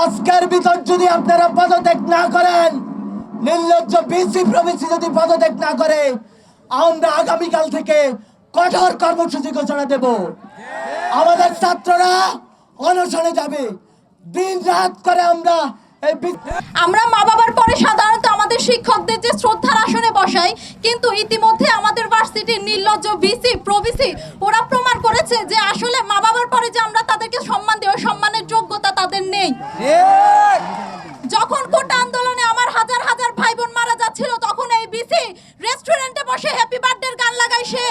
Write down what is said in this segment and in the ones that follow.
আজকের ভিতর যদি আপনারা পদত্যাগ না করেন, নির্লজ্জ বিসি প্রভিসি যদি পদত্যাগ না করে, আমরা আগামীকাল থেকে কঠোর কর্মসূচি ঘোষণা দেব। আমাদের ছাত্ররা অনশনে যাবে। দিন রাত করে আমরা আমরা ইতিমধ্যে আমাদের ভার্সিটির নির্লজ্জ বিসি প্রবিসি ওরা প্রমাণ করেছে যে আসলে মা বাবার পরে যে আমরা তাদেরকে সম্মান দিই, ওই সম্মানের যোগ্যতা তাদের নেই। যখন কোটা আন্দোলনে আমার হাজার হাজার ভাই বোন মারা যাচ্ছিল, তখন এই বিসি রেস্টুরেন্টে বসে হ্যাপি বার্থডে গান লাগাই সে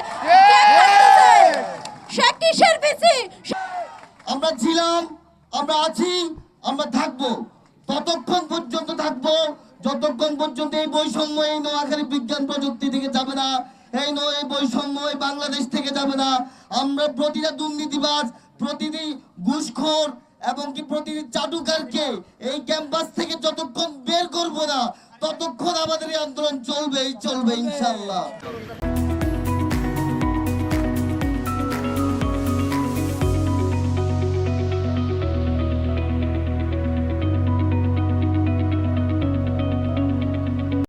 সে কিসের বিসি আমরা ছিলাম, আমরা আছি, আমরা থাকব। ততক্ষণ যতক্ষণ পর্যন্ত এই বৈষম্য, এই নোয়াখালী বিজ্ঞান প্রযুক্তি থেকে যাবে না, এই নয় এই বৈষম্য, এই বাংলাদেশ থেকে যাবে না, আমরা প্রতিটা দুর্নীতিবাজ, প্রতিটি ঘুষখোর এবং কি প্রতিটি চাটুকারকে এই ক্যাম্পাস থেকে যতক্ষণ বের করব না, ততক্ষণ আমাদের এই আন্দোলন চলবেই, চলবে ইনশাল্লাহ